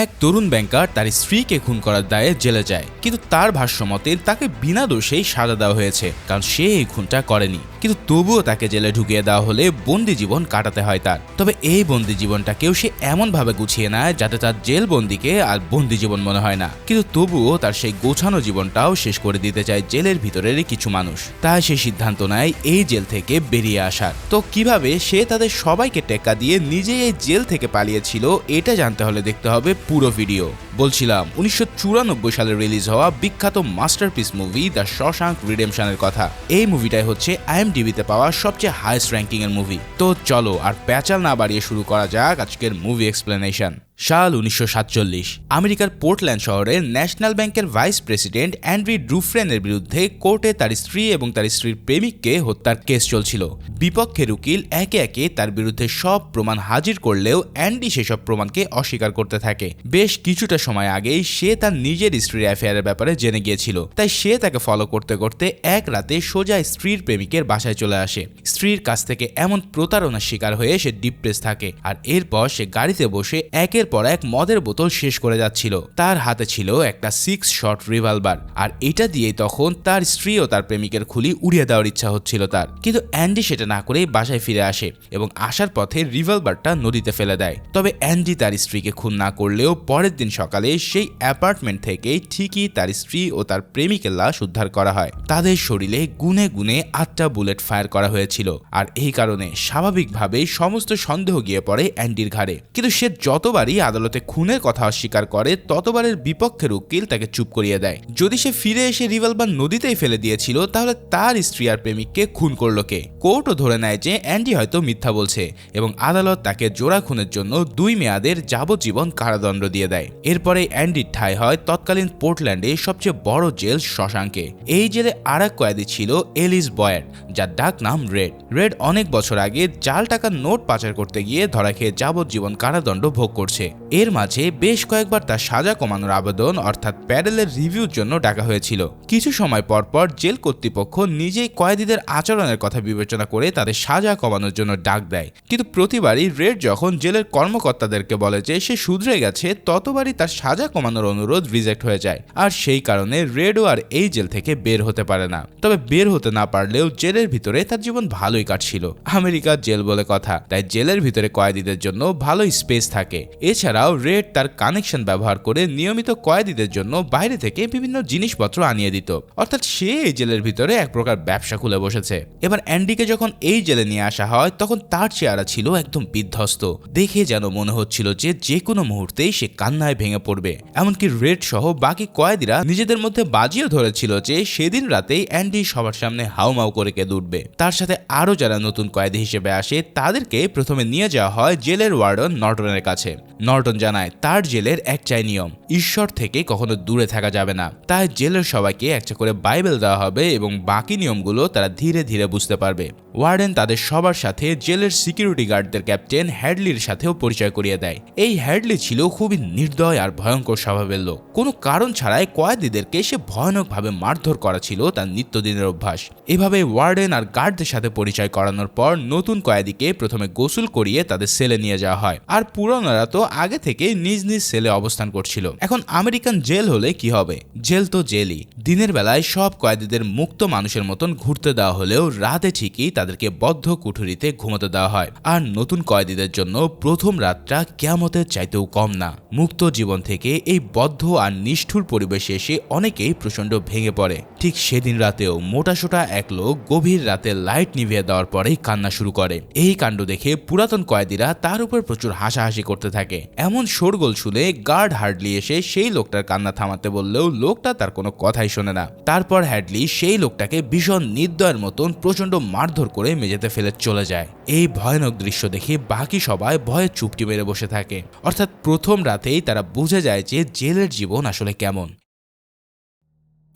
এক তরুণ ব্যাংকার তার স্ত্রীকে খুন করার দায়ে জেলে যায়, কিন্তু তার ভাষ্যমতে তাকে বিনা দোষেই সাজা দেওয়া হয়েছে, কারণ সে এই খুনটা করেনি। কিন্তু তবুও তাকে জেলে ঢুকিয়ে দেওয়া হলে বন্দি জীবন কাটাতে হয় তার। তবে এই বন্দি জীবনটাকেও সে এমনভাবে গুছিয়ে নেয় যাতে তার জেল বন্দিকে আর বন্দি জীবন মনে হয় না। কিন্তু তবুও তার সেই গোছানো জীবনটাও শেষ করে দিতে চায় জেলের ভিতরের কিছু মানুষ। তাই সে সিদ্ধান্ত নেয় এই জেল থেকে বেরিয়ে আসার। তো কীভাবে সে তাদের সবাইকে টেক্কা দিয়ে নিজে এই জেল থেকে পালিয়েছিল, এটা জানতে হলে দেখতে হবে পুরো ভিডিও বলছিলাম, উনিশশো চুরানব্বই সালে রিলিজ হওয়া বিখ্যাত মাস্টারপিস মুভি দ্য শশাঙ্ক রিডেমশনের কথা। এই মুভিটাই হচ্ছে আইএমডিবিতে পাওয়া সবচেয়ে হাইস্ট র্যাঙ্কিং এর মুভি তো চলো আর প্যাচাল না বাড়িয়ে শুরু করা যাক আজকের মুভি এক্সপ্লেনেশন সাল উনিশশো সাতচল্লিশ। আমেরিকার পোর্টল্যান্ড শহরে ন্যাশনাল ব্যাংকের ভাইস প্রেসিডেন্ট অ্যান্ড্রি ড্রুফ্রেনের বিরুদ্ধে কোর্টে তার স্ত্রী এবং তার স্ত্রীর প্রেমিককে হত্যার কেস চলছিল। বিপক্ষের উকিল একে একে তার বিরুদ্ধে সব প্রমাণ হাজির করলেও অ্যান্ডি সেসব প্রমাণকে অস্বীকার করতে থাকে। বেশ কিছুটা সময় আগেই সে তার নিজের স্ত্রীর অ্যাফেয়ারের ব্যাপারে জেনে গিয়েছিল। তাই সে তাকে ফলো করতে করতে এক রাতে সোজা স্ত্রীর প্রেমিকের বাসায় চলে আসে। স্ত্রীর কাছ থেকে এমন প্রতারণার শিকার হয়ে সে ডিপ্রেস থাকে। আর এরপর সে গাড়িতে বসে একের পর এক মদের বোতল শেষ করে যাচ্ছিল। তার হাতে ছিল একটা সিক্স শট রিভলভার আর এটা দিয়ে তখন তার স্ত্রী ও তার প্রেমিকের খুলি উড়িয়ে দেওয়ার ইচ্ছা হচ্ছিল তার। কিন্তু অ্যান্ডি সেটা না করেই বাসায় ফিরে আসে এবং আসার পথে রিভলভারটা নদীতে ফেলে দেয়। তবে অ্যান্ডি তার স্ত্রীকে খুন না করলেও পরের দিন সকালে সেই অ্যাপার্টমেন্ট থেকেই ঠিকই তার স্ত্রী ও তার প্রেমিকের লাশ উদ্ধার করা হয়। তাদের শরীরে গুনে গুনে আটটা বুলেট ফায়ার করা হয়েছিল, আর এই কারণে স্বাভাবিকভাবেই সমস্ত সন্দেহ গিয়ে পড়ে অ্যান্ডির ঘাড়ে। কিন্তু সে যতবারই আদালতে খুনের কথা অস্বীকার করে, ততবারের বিপক্ষের উকিল তাকে চুপ করিয়ে দেয়। যদি সে ফিরে এসে রিভলভার নদীতেই ফেলে দিয়েছিল, তাহলে তার স্ত্রী আর প্রেমিককে খুন করল কে? কোর্টও ধরে নেয় যে, অ্যান্ডি হয়তো মিথ্যা বলছে এবং আদালত তাকে জোড়া খুনের জন্য দুই মেয়াদের যাবজ্জীবন কারাদণ্ড দিয়ে দেয়। এরপরে অ্যান্ডির ঠাঁই হয় তৎকালীন পোর্টল্যান্ডে সবচেয়ে বড় জেল শশাঙ্কে। এই জেলে আর এক কয়েদি ছিল এলিস বয়ার যার ডাক নাম রেড। রেড অনেক বছর আগে জাল টাকার নোট পাচার করতে গিয়ে ধরা খেয়ে যাবজ্জীবন কারাদণ্ড ভোগ করছে। এর মাঝে বেশ কয়েকবার তার সাজা কমানোর আবেদন, অর্থাৎ প্যাডেলের রিভিউর জন্য ডাকা হয়েছিল। কিছু সময় পর পর জেল কর্তৃপক্ষ নিজেই কয়েদিদের আচরণের কথা বিবেচনা করে তাদের সাজা কমানোর জন্য ডাক দেয়। কিন্তু প্রতিবারই রেড যখন জেলের কর্মকর্তাদেরকে বলে যে সে শুধরে গেছে, ততবারই তার সাজা কমানোর অনুরোধ রিজেক্ট হয়ে যায়। আর সেই কারণে রেডও আর এই জেল থেকে বের হতে পারে না। তবে বের হতে না পারলেও জেলের ভিতরে তার জীবন ভালোই কাটছিল। আমেরিকার জেল বলে কথা, তাই জেলের ভিতরে কয়েদিদের জন্য ভালোই স্পেস থাকে। এছাড়াও রেড তার কানেকশন ব্যবহার করে নিয়মিত কয়েদিদের জন্য বাইরে থেকে বিভিন্ন জিনিসপত্র আনিয়ে দিত। অর্থাৎ সে এই জেলের ভিতরে এক প্রকার ব্যবসা খুলে বসেছে। এবার অ্যান্ডিকে যখন এই জেলে নিয়ে আসা হয়, তখন তার চেহারা ছিল একদম বিধ্বস্ত। দেখে যেন মনে হচ্ছিল যে যে কোনো মুহূর্তেই সে কান্নায় ভেঙে পড়বে। এমনকি রেড সহ বাকি কয়েদিরা নিজেদের মধ্যে বাজিও ধরেছিল যে সেদিন রাতেই অ্যান্ডি সবার সামনে হাউমাউ করে কেঁদে উঠবে। তার সাথে আরও যারা নতুন কয়েদি হিসেবে আসে, তাদেরকে প্রথমে নিয়ে যাওয়া হয় জেলের ওয়ার্ডন নর্টনের কাছে। নর্টন জানায়, তার জেলের এক চাই নিয়ম, ঈশ্বর থেকে কখনো দূরে থাকা যাবে না। তাই জেলের সবাইকে একটা করে বাইবেল দেওয়া হবে এবং বাকি নিয়মগুলো তারা ধীরে ধীরে বুঝতে পারবে। ওয়ার্ডেন তাদের সবার সাথে জেলের সিকিউরিটি গার্ডদের ক্যাপ্টেন হ্যাডলির সাথেও পরিচয় করিয়ে দেয়। এই হ্যাডলি ছিল খুবই নির্দয় আর ভয়ঙ্কর স্বভাবের লোক। কোনো কারণ ছাড়াই কয়েদিদেরকে সে ভয়ানকভাবে মারধর করা ছিল তার নিত্যদিনের অভ্যাস। এভাবে ওয়ার্ডেন আর গার্ডদের সাথে পরিচয় করানোর পর নতুন কয়েদিকে প্রথমে গোসল করিয়ে তাদের সেলে নিয়ে যাওয়া হয়। আর পুরনোরা তো আগে থেকে নিজ নিজ সেলে অবস্থান করছিল। এখন আমেরিকান জেল হলে কি হবে? জেল তো জেলই। দিনের বেলায় সব কয়েদিদের মুক্ত মানুষের মতন ঘুরতে দেওয়া হলেও রাতে ঠিকই তাদেরকে বদ্ধ কুঠুরিতে ঘুমোতে দেওয়া হয়। আর নতুন কয়েদিদের জন্য প্রথম রাতটা কেয়ামতের চাইতেও কম না। মুক্ত জীবন থেকে এই বদ্ধ আর নিষ্ঠুর পরিবেশে এসে অনেকেই প্রচণ্ড ভেঙে পড়ে। ঠিক সেদিন রাতেও মোটাসোটা এক লোক গভীর রাতে লাইট নিভিয়ে দেওয়ার পরেই কান্না শুরু করে। এই কাণ্ড দেখে পুরাতন কয়েদিরা তার উপর প্রচুর হাসাহাসি করতে থাকে। এমন শোরগোল শুনে গার্ড হার্ডলি এসে সেই লোকটার কান্না থামাতে বললেও লোকটা তার কোনো কথাই শোনে না। তারপর হ্যাডলি সেই লোকটাকে ভীষণ নির্দয়ের মতন প্রচণ্ড মারধর করে মেঝেতে ফেলে চলে যায়। এই ভয়ানক দৃশ্য দেখে বাকি সবাই ভয়ে চুপটি মেরে বসে থাকে। অর্থাৎ প্রথম রাতেই তারা বুঝে যায় যে জেলের জীবন আসলে কেমন।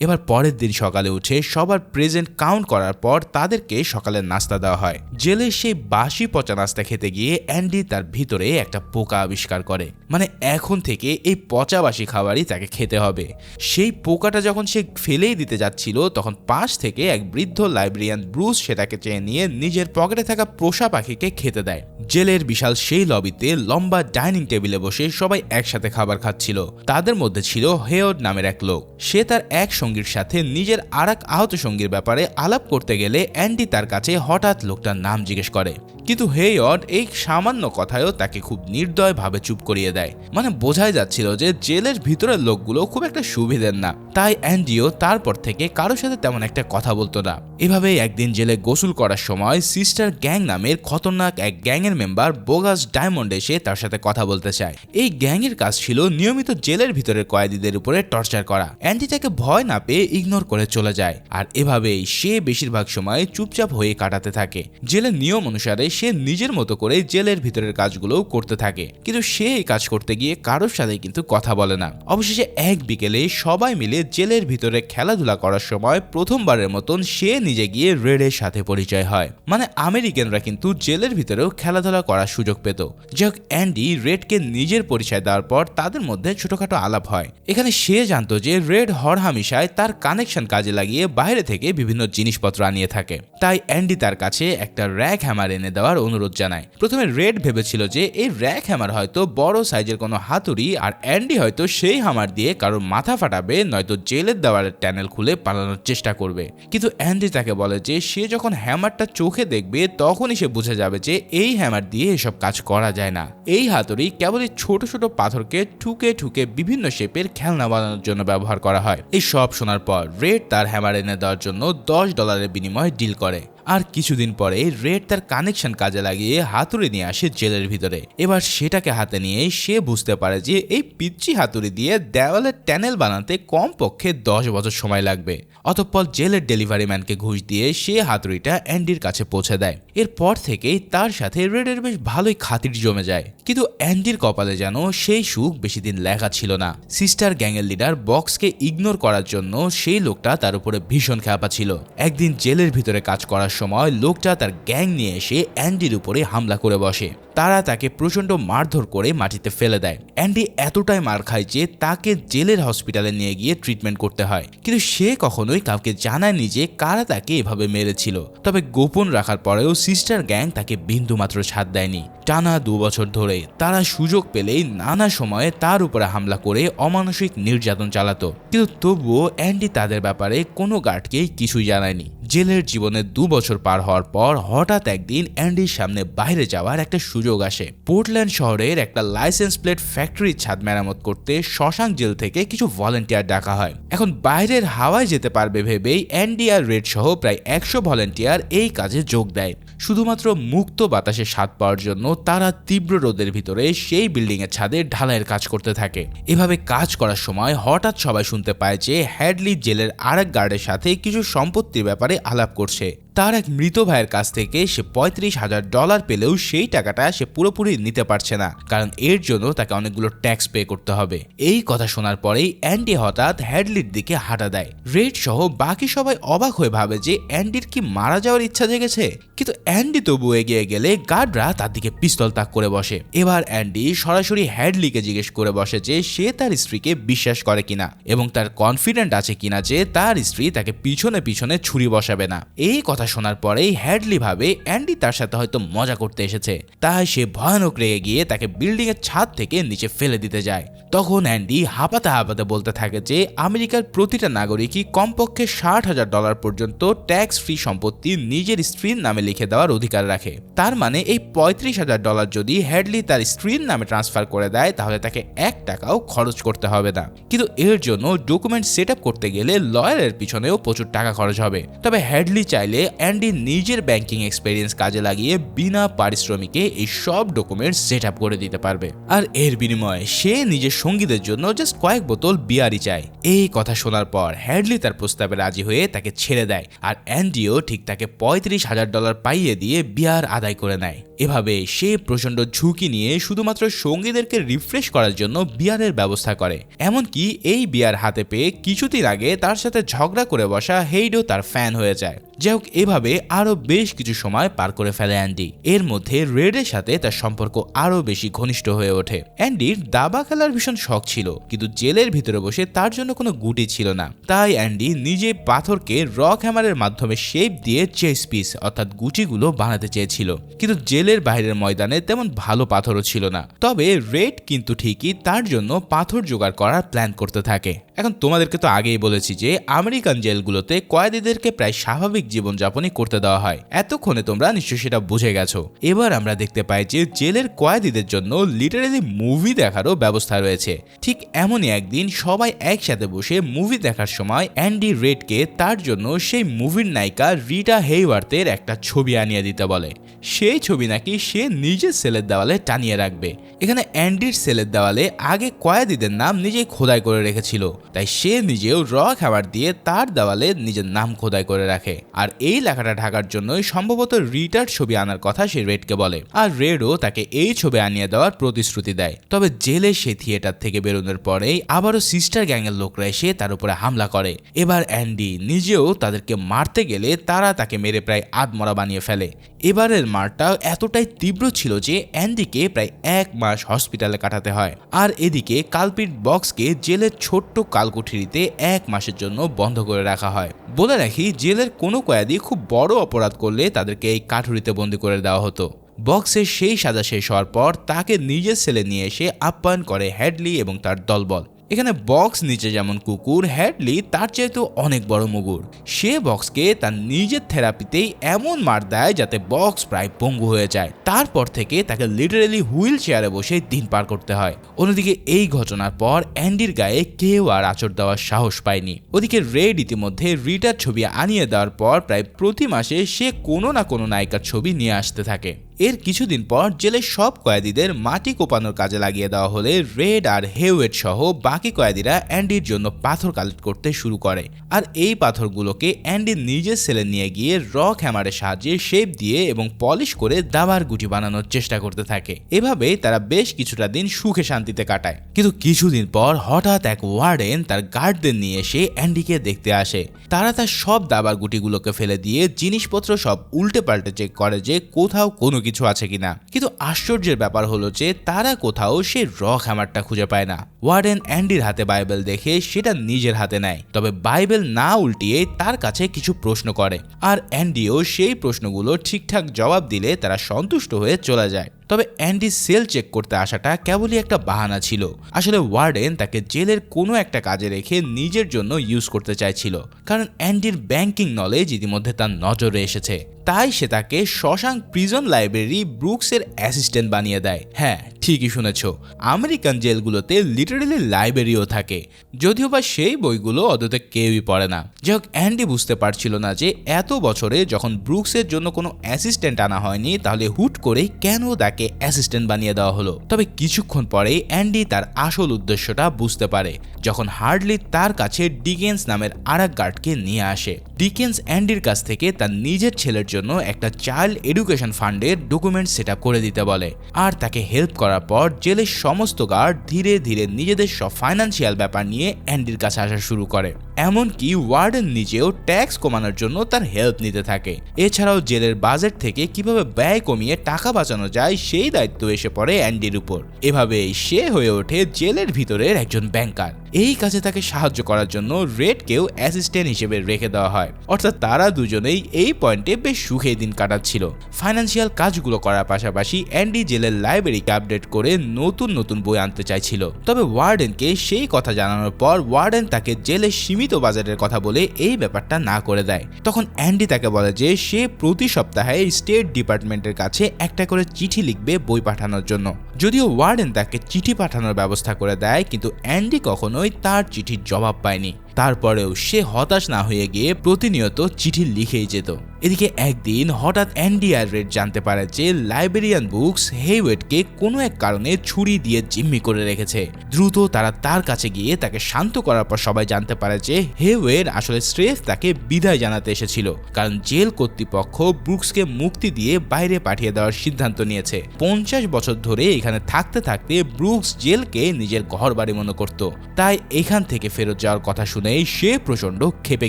এবার পরের দিন সকালে উঠে সবার প্রেজেন্ট কাউন্ট করার পর তাদেরকে সকালের নাস্তা দেওয়া হয়। জেলে সেই বাসি পচা নাস্তা খেতে গিয়ে অ্যান্ডি তার ভিতরে একটা পোকা আবিষ্কার করে। মানে এখন থেকে এই পচা বাসি খাবারই তাকে খেতে হবে। সেই পোকাটা যখন সে ফেলেই দিতে যাচ্ছিল, তখন পাশ থেকে এক বৃদ্ধ লাইব্রেরিয়ান ব্রুস সেটাকে চেয়ে নিয়ে নিজের পকেটে থাকা পোষা পাখিকে খেতে দেয়। জেলের বিশাল সেই লবিতে লম্বা ডাইনিং টেবিলে বসে সবাই একসাথে খাবার খাচ্ছিল। তাদের মধ্যে ছিল হেয়ড নামের এক লোক। সে তার এক সঙ্গীর সাথে নিজের আর এক আহত সঙ্গীর ব্যাপারে আলাপ করতে গেলে অ্যান্ডি তার কাছে হঠাৎ লোকটার নাম জিজ্ঞেস করে। কিন্তু হেয়ড এই সামান্য কথায়ও তাকে খুব নির্দয়ভাবে চুপ করিয়ে দেয়। মানে বোঝাই যাচ্ছিল যে জেলের ভিতরের লোকগুলো খুব একটা সুবিধের না। তাই অ্যান্ডিও তারপর থেকে কারোর সাথে তেমন একটা কথা বলতো না। এভাবে একদিন জেলে গোসল করার সময় সিস্টার গ্যাং নামের খতরনাক এক গ্যাংয়ের মেম্বার বোগাস ডায়মন্ড এসে তার সাথে কথা বলতে চায়। এই গ্যাংয়ের কাজ ছিল নিয়মিত জেলের ভিতরের কয়েদিদের উপরে টর্চার করা। অ্যান্ডি তাকে ভয় না পেয়ে ইগনোর করে চলে যায়। আর এভাবেই সে বেশিরভাগ সময় চুপচাপ হয়ে কাটাতে থাকে। জেলের নিয়ম অনুসারে সে নিজের মতো করে জেলের ভিতরের কাজগুলোও করতে থাকে। কিন্তু সে এই কাজ করতে গিয়ে কারোর সাথে কিন্তু কথা বলে না। অবশেষে এক বিকেলে সবাই মিলে জেলের ভিতরে খেলাধুলা করার সময় প্রথমবারের মতন সে নিজে গিয়ে রেডের সাথে পরিচয় হয়। মানে আমেরিকানরা কিন্তু জেলের ভিতরেও খেলাধুলা করার সুযোগ পেত। যাই হোক, অ্যান্ডি রেডকে নিজের পরিচয় দেওয়ার পর তাদের মধ্যে ছোটখাটো আলাপ হয়। এখানে সে জানতো যে রেড হরহামিশায় তার কানেকশন কাজে লাগিয়ে বাইরে থেকে বিভিন্ন জিনিসপত্র আনিয়ে থাকে। তাই অ্যান্ডি তার কাছে একটা র্যাক হ্যামার এনে দেওয়ার অনুরোধ জানায়। প্রথমে রেড ভেবেছিল যে এই র্যাক হ্যামার হয়তো বড় সাইজের কোনো হাতুড়ি আর অ্যান্ডি হয়তো সেই হামার দিয়ে কারোর মাথা ফাটাবে, নয়তো জেলের দেওয়ালের ট্যানেল খুলে পালানোর চেষ্টা করবে। কিন্তু অ্যান্ডি তাকে বলে যে সে যখন হ্যামারটা চোখে দেখবে, তখনই সে বুঝে যাবে যে এই হ্যামার দিয়ে এসব কাজ করা যায় না। এই হাতুড়ি কেবলই ছোট ছোট পাথরকে ঠুকে ঠুকে বিভিন্ন শেপের খেলনা বানানোর জন্য ব্যবহার করা হয়। এই সব শোনার পর রেড তার হ্যামার এনে দেওয়ার জন্য দশ ডলারের বিনিময়ে ডিল করে। আর কিছুদিন পরে রেড তার কানেকশন কাজে লাগিয়ে হাতুড়ি নিয়ে আসে জেলের ভিতরে। এবার সেটাকে হাতে নিয়ে সে বুঝতে পারে যে এই পিচ্ছি হাতুড়ি দিয়ে দেওয়ালের ট্যানেল বানাতে কমপক্ষে দশ বছর সময় লাগবে। অতঃপর জেলের ডেলিভারি ম্যানকে ঘুষ দিয়ে সে হাতুড়িটা অ্যান্ডির কাছে পৌঁছে দেয়। এরপর থেকেই তার সাথে রেডের বেশ ভালোই খাতির জমে যায়। কিন্তু অ্যান্ডির কপালে যেন সেই সুখ বেশি দিন লেখা ছিল না। সিস্টার গ্যাংয়ের লিডার বক্সকে ইগনোর করার জন্য সেই লোকটা তার উপরে ভীষণ খ্যাপা ছিল। একদিন জেলের ভিতরে কাজ করার সময় লোকটা তার গ্যাং নিয়ে এসে অ্যান্ডির উপরে হামলা করে বসে। তারা তাকে প্রচণ্ড মারধর করে মাটিতে ফেলে দেয়। অ্যান্ডি এতটাই মার খায় যে তাকে জেলের হসপিটালে নিয়ে গিয়ে ট্রিটমেন্ট করতে হয়। কিন্তু সে কখনোই কাউকে জানায়নি যে কারা তাকে এভাবে মেরেছিল। তবে গোপন রাখার পরেও সিস্টার গ্যাং তাকে বিন্দুমাত্র ছাড় দেয়নি। টানা দু বছর ধরে তারা সুযোগ পেলেই নানা সময়ে তার উপরে হামলা করে অমানসিক নির্যাতন চালাতো। কিন্তু তবুও অ্যান্ডি তাদের ব্যাপারে কোনো গার্ডকেই কিছুই জানায়নি। জেলের জীবনে দু বছর পার হওয়ার পর হঠাৎ একদিন অ্যান্ডির সামনে বাইরে যাওয়ার একটা সুযোগ আসে। পোর্টল্যান্ড শহরের একটা লাইসেন্স প্লেট ফ্যাক্টরির ছাদ মেরামত করতে শশাঙ্ক জেল থেকে কিছু ভলেন্টিয়ার ডাকা হয়। এখন বাইরের হাওয়ায় যেতে পারবে ভেবেই এনডিআর রেড সহ প্রায় একশো ভলেন্টিয়ার এই কাজে যোগ দেয়। শুধুমাত্র মুক্ত বাতাসে স্বাদ পাওয়ার জন্য তারা তীব্র রোদের ভিতরে সেই বিল্ডিং এর ছাদে ঢালাইয়ের কাজ করতে থাকে। এভাবে কাজ করার সময় হঠাৎ সবাই শুনতে পায় যে, হ্যাডলি জেলের আরেক গার্ডের সাথে কিছু সম্পত্তির ব্যাপারে আলাপ করছে। তার এক মৃত ভাইয়ের কাছ থেকে সে পঁয়ত্রিশ হাজার ডলার পেলেও সেই টাকাটা সে পুরোপুরি নিতে পারছে না, কারণ এর জন্য তাকে অনেকগুলো ট্যাক্স পে করতে হবে। এই কথা শোনার পরেই অ্যান্ডি হঠাৎ হ্যাডলির দিকে হাঁটা দেয়। রেড সহ বাকি সবাই অবাক হয়ে ভাবে যে অ্যান্ডির কি মারা যাওয়ার ইচ্ছা জেগেছে। কিন্তু অ্যান্ডি তবু এগিয়ে গেলে গার্ডরা তার দিকে পিস্তল তাক করে বসে। এবার অ্যান্ডি সরাসরি হ্যাডলিকে জিজ্ঞেস করে বসে যে সে তার স্ত্রীকে বিশ্বাস করে কিনা এবং তার কনফিডেন্ট আছে কিনা যে তার স্ত্রী তাকে পিছনে পিছনে ছুরি বসাবে না। এই কথা শোনার পরেই হ্যাডলি ভাবে অ্যান্ডি তার সাথে হয়তো মজা করতে এসেছে। তাই সে ভয়ানক রেগে গিয়ে তাকে বিল্ডিং এর ছাদ থেকে নিচে ফেলে দিতে যায়। তখন অ্যান্ডি হাঁপাতে হাঁপাতে বলতে থাকে যে, আমেরিকার প্রতিটা নাগরিকই কমপক্ষে ষাট হাজার ডলার পর্যন্ত ট্যাক্স ফ্রি সম্পত্তি নিজের স্ত্রীর নামে লিখে দেওয়ার অধিকার রাখে। তার মানে এই পঁয়ত্রিশ হাজার ডলার যদি হ্যাডলি তার স্ত্রীর নামে ট্রান্সফার করে দেয়, তাহলে তাকে এক টাকাও খরচ করতে হবে না। কিন্তু এর জন্য ডকুমেন্ট সেট করতে গেলে লয়ারের পিছনেও প্রচুর টাকা খরচ হবে। তবে হ্যাডলি চাইলে অ্যান্ডি নিজের ব্যাংকিং এক্সপিরিয়েন্স কাজে লাগিয়ে বিনা পারিশ্রমিকে এই সব ডকুমেন্টস সেট আপ করে দিতে পারবে। আর এর বিনিময়ে সে নিজের সঙ্গীদের জন্য জাস্ট কয়েক বোতল বিয়ারই চায়। এই কথা শোনার পর হ্যাডলি তার প্রস্তাবে রাজি হয়ে তাকে ছেড়ে দেয় আর অ্যান্ডিও ঠিক তাকে পঁয়ত্রিশ হাজার ডলার পাইয়ে দিয়ে বিয়ার আদায় করে নেয়। এভাবে সে প্রচণ্ড ঝুঁকি নিয়ে শুধুমাত্র সঙ্গীদেরকে রিফ্রেশ করার জন্য বিয়ারের ব্যবস্থা করে। এমনকি এই বিয়ার হাতে পেয়ে কিছুদিন আগে তার সাথে ঝগড়া করে বসা হেইডও তার ফ্যান হয়ে যায়। যাই হোক এভাবে আরও বেশ কিছু সময় পার করে ফেলে অ্যান্ডি। এর মধ্যে রেডের সাথে তার সম্পর্ক আরও বেশি ঘনিষ্ঠ হয়ে ওঠে। অ্যান্ডির দাবা খেলার ভীষণ শখ ছিল, কিন্তু জেলের ভিতরে বসে তার জন্য কোনো গুটি ছিল না। তাই অ্যান্ডি নিজে পাথরকে রক হ্যামারের মাধ্যমে শেপ দিয়ে চেস পিস, অর্থাৎ গুটিগুলো বানাতে চেয়েছিল। কিন্তু জেলের বাইরের ময়দানে তেমন ভালো পাথরও ছিল না। তবে রেড কিন্তু ঠিকই তার জন্য পাথর জোগাড় করার প্ল্যান করতে থাকে। এখন তোমাদেরকে তো আগেই বলেছি যে আমেরিকান জেলগুলোতে কয়েদিদেরকে প্রায় স্বাভাবিক জীবনযাপনই করতে দেওয়া হয়। এতক্ষণে তোমরা নিশ্চয়ই সেটা বুঝে গেছো। এবার আমরা দেখতে পাই যে জেলের কয়েদিদের জন্য লিটারেলি মুভি দেখারও ব্যবস্থা রয়েছে। ঠিক এমনই একদিন সবাই একসাথে বসে মুভি দেখার সময় অ্যান্ডি রেডকে তার জন্য সেই মুভির নায়িকা রিটা হেইওয়ার্থের একটা ছবি আনিয়ে দিতে বলে। সেই ছবি নাকি সে নিজের সেলের দেওয়ালে টানিয়ে রাখবে। এখানে অ্যান্ডির সেলের দেওয়ালে আগে কয়েদিদের নাম নিজেই খোদাই করে রেখেছিল। তাই সে নিজেও র খাবার দিয়ে তার দেওয়ালে নিজের নাম খোদাই করে রাখে। আর এই লেখাটা ঢাকার জন্যই সম্ভবত রিটার ছবি আনার কথা সে রেডকে বলে। আর রেডও তাকে এই ছবি আনিয়ে দেওয়ার প্রতিশ্রুতি দেয়। তবে জেলে সে থিয়েটার থেকে বেরোনোর পরেই আবারও সিস্টার গ্যাংয়ের লোকরা এসে তার উপরে হামলা করে। এবার অ্যান্ডি নিজেও তাদেরকে মারতে গেলে তারা তাকে মেরে প্রায় আধমরা বানিয়ে ফেলে। এবারের মারটা এতটাই তীব্র ছিল যে অ্যান্ডিকে প্রায় এক মাস হসপিটালে কাটাতে হয়। আর এদিকে কালপিট বক্সকে জেলের ছোট্ট কালকুঠিরিতে এক মাসের জন্য বন্ধ করে রাখা হয়। বলে রাখি, জেলের কোনো কয়েদি খুব বড় অপরাধ করলে তাদেরকে এই কাঠুরিতে বন্দি করে দেওয়া হতো। বক্সের সেই সাজা শেষ হওয়ার পর তাকে নিজের সেলে নিয়ে এসে আপ্যায়ন করে হ্যাডলি এবং তার দলবল। এখানে বক্স নিচে যেমন কুকুর হ্যাডলি তার চাইতেও অনেক বড় মুগুর। সে বক্সকে তার নিজের থেরাপিতেই এমন মার দেয় যাতে বক্স প্রায় পঙ্গু হয়ে যায়। তারপর থেকে তাকে লিটারেলি হুইল চেয়ারে বসে দিন পার করতে হয়। অন্যদিকে এই ঘটনার পর অ্যান্ডির গায়ে কেউ আর আচর দেওয়ার সাহস পায়নি। ওদিকে রেড ইতিমধ্যে রিটার ছবি আনিয়ে দেওয়ার পর প্রায় প্রতি মাসে সে কোনো না কোনো নায়িকার ছবি নিয়ে আসতে থাকে। এর কিছুদিন পর জেলের সব কয়েদিদের মাটি কোপানোর কাজে লাগিয়ে দেওয়া হলে রেড আর হেওয়েট সহ বাকি কয়েদিরা অ্যান্ডির জন্য পাথর কালেক্ট করতে শুরু করে। আর এই পাথরগুলোকে অ্যান্ডি নিজের সেলে নিয়ে গিয়ে রক হ্যামারের সাহায্যে শেপ দিয়ে এবং পলিশ করে দাবার গুটি বানানোর চেষ্টা করতে থাকে। এভাবে তারা বেশ কিছুটা দিন সুখে শান্তিতে কাটায়। কিন্তু কিছুদিন পর হঠাৎ এক ওয়ার্ডেন তার গার্ডদের নিয়ে এসে অ্যান্ডিকে দেখতে আসে। তারা তার সব দাবার গুটিগুলোকে ফেলে দিয়ে জিনিসপত্র সব উল্টে পাল্টে চেক করে যে কোথাও কোনো কিছু আছে কিনা। কিন্তু আশ্চর্যের ব্যাপার হলো যে তারা কোথাও সে রক হ্যামারটা খুঁজে পায় না। ওয়ার্ডেন অ্যান্ডির হাতে বাইবেল দেখে সেটা নিজের হাতে নেয়। তবে বাইবেল না উল্টিয়ে তার কাছে কিছু প্রশ্ন করে। আর অ্যান্ডিও সেই প্রশ্নগুলো ঠিকঠাক জবাব দিলে তারা সন্তুষ্ট হয়ে চলে যায়। তবে অ্যান্ডি সেল চেক করতে আসাটা কেবলই একটা বাহানা ছিল। আসলে ওয়ার্ডেন তাকে জেলের কোনো একটা কাজে রেখে নিজের জন্য ইউজ করতে চাইছিল। কারণ অ্যান্ডির ব্যাংকিং নলেজ ইতিমধ্যে তার নজরে এসেছে। তাই সে তাকে শশাঙ্ক প্রিজন লাইব্রেরি ব্রুকসের অ্যাসিস্ট্যান্ট বানিয়ে দেয়। হ্যাঁ ঠিকই শুনেছ। আমেরিকান জেলগুলোতে লিটারেলি লাইব্রেরিও থাকে। যদিও বা সেই বইগুলো অদতে কেউই পড়ে না। যাই হোক অ্যান্ডি বুঝতে পারছিল না যে এত বছরে যখন ব্রুকসের জন্য কোনো অ্যাসিস্ট্যান্ট আনা হয়নি, তাহলে হুট করে কেন তাকে অ্যাসিস্ট্যান্ট বানিয়ে দেওয়া হলো। তবে কিছুক্ষণ পরেই অ্যান্ডি তার আসল উদ্দেশ্যটা বুঝতে পারে, যখন হার্ডলি তার কাছে ডিগেন্স নামের আর গার্ডকে নিয়ে আসে। ডিকেন্স অ্যান্ডির কাছ থেকে তার নিজের ছেলের জন্য একটা চাইল্ড এডুকেশন ফান্ডের ডকুমেন্ট সেট করে দিতে বলে। আর তাকে হেল্প করার পর জেলের সমস্ত গার্ড ধীরে ধীরে নিজেদের সব ফাইন্যান্সিয়াল ব্যাপার নিয়ে অ্যান্ডির কাছে আসা শুরু করে। এমনকি ওয়ার্ডেন নিজেও ট্যাক্স কমানোর জন্য তার হেল্প নিতে থাকে। এছাড়াও জেলের বাজেট থেকে কীভাবে ব্যয় কমিয়ে টাকা বাঁচানো যায় সেই দায়িত্ব এসে পড়ে অ্যান্ডির উপর। এভাবেই সে হয়ে ওঠে জেলের ভিতরের একজন ব্যাংকার এই কাজে তাকে সাহায্য করার জন্য রেডকেও অ্যাসিস্ট্যান্ট হিসেবে রেখে দেওয়া হয়। অর্থাৎ তারা দুজনেই এই পয়েন্টে বেশ সুখে দিন কাটাচ্ছিল। ফাইন্যান্সিয়াল কাজগুলো করার পাশাপাশি অ্যান্ডি জেলের লাইব্রেরিকে আপডেট করে নতুন নতুন বই আনতে চাইছিল। তবে ওয়ার্ডেনকে সেই কথা জানানোর পর ওয়ার্ডেন তাকে জেলে সীমিত বাজারের কথা বলে এই ব্যাপারটা না করে দেয়। তখন অ্যান্ডি তাকে বলে যে সে প্রতি সপ্তাহে স্টেট ডিপার্টমেন্টের কাছে একটা করে চিঠি লিখবে বই পাঠানোর জন্য। যদিও ওয়ার্ডেন তাকে চিঠি পাঠানোর ব্যবস্থা করে দেয়, কিন্তু অ্যান্ডি কখনোই তার চিঠির জবাব পায়নি। তারপরেও সে হতাশ না হয়ে গিয়ে প্রতিনিয়ত চিঠি লিখেই যেত। এদিকে একদিন হঠাৎ অ্যান্ডি আর্রেড জানতে পারে যে লাইব্রেরিয়ান বুকস হেওয়েটকে কোনো এক কারণে ছুরি দিয়ে জিম্মি করে রেখেছে। দ্রুত তারা তার কাছে গিয়ে তাকে শান্ত করার পর সবাই জানতে পারে যে হেওয়ের আসলে স্রেফ তাকে বিদায় জানাতে এসেছিল, কারণ জেল কর্তৃপক্ষ ব্রুকসকে মুক্তি দিয়ে বাইরে পাঠিয়ে দেওয়ার সিদ্ধান্ত নিয়েছে। পঞ্চাশ বছর ধরে এখানে থাকতে থাকতে ব্রুকস জেলকে নিজের ঘর বাড়ি মনে করত, তাই এখান থেকে ফেরত যাওয়ার কথা শুনেই সে প্রচণ্ড খেপে